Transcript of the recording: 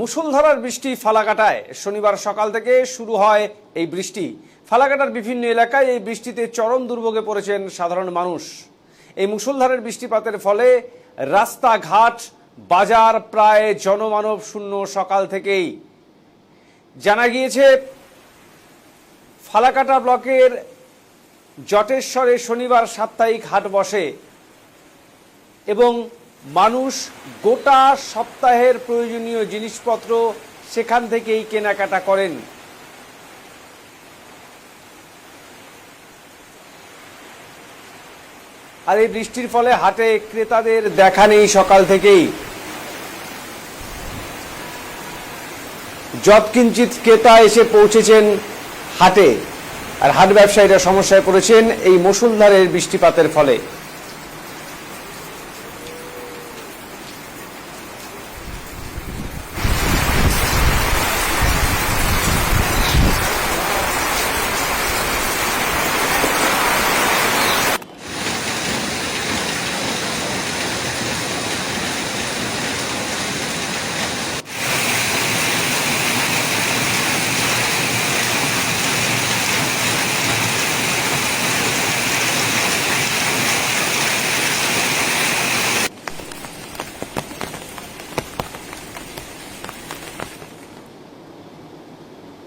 মুষলধারার বৃষ্টি ফালাকাটায়। শনিবার সকাল থেকে শুরু হয় এই বৃষ্টি। ফালাকাটার বিভিন্ন এলাকায় এই বৃষ্টিতে চরম দুর্ভোগে পড়েছেন সাধারণ মানুষ। এই মুসলধারের বৃষ্টিপাতের ফলে রাস্তাঘাট, বাজার প্রায় জনমানব শূন্য সকাল থেকেই। জানা গিয়েছে, ফালাকাটা ব্লকের জটেশ্বরে শনিবার সাপ্তাহিক হাট বসে এবং মানুষ গোটা সপ্তাহের প্রয়োজনীয় জিনিসপত্র সেখান থেকেই কেনাকাটা করেন। আর এই বৃষ্টির ফলে হাটে ক্রেতাদের দেখা নেই সকাল থেকেই। যৎকিঞ্চিত ক্রেতা এসে পৌঁছেছেন হাটে, আর হাট ব্যবসায়ীরা সমস্যায় পড়েছেন এই মুসুলধারের বৃষ্টিপাতের ফলে।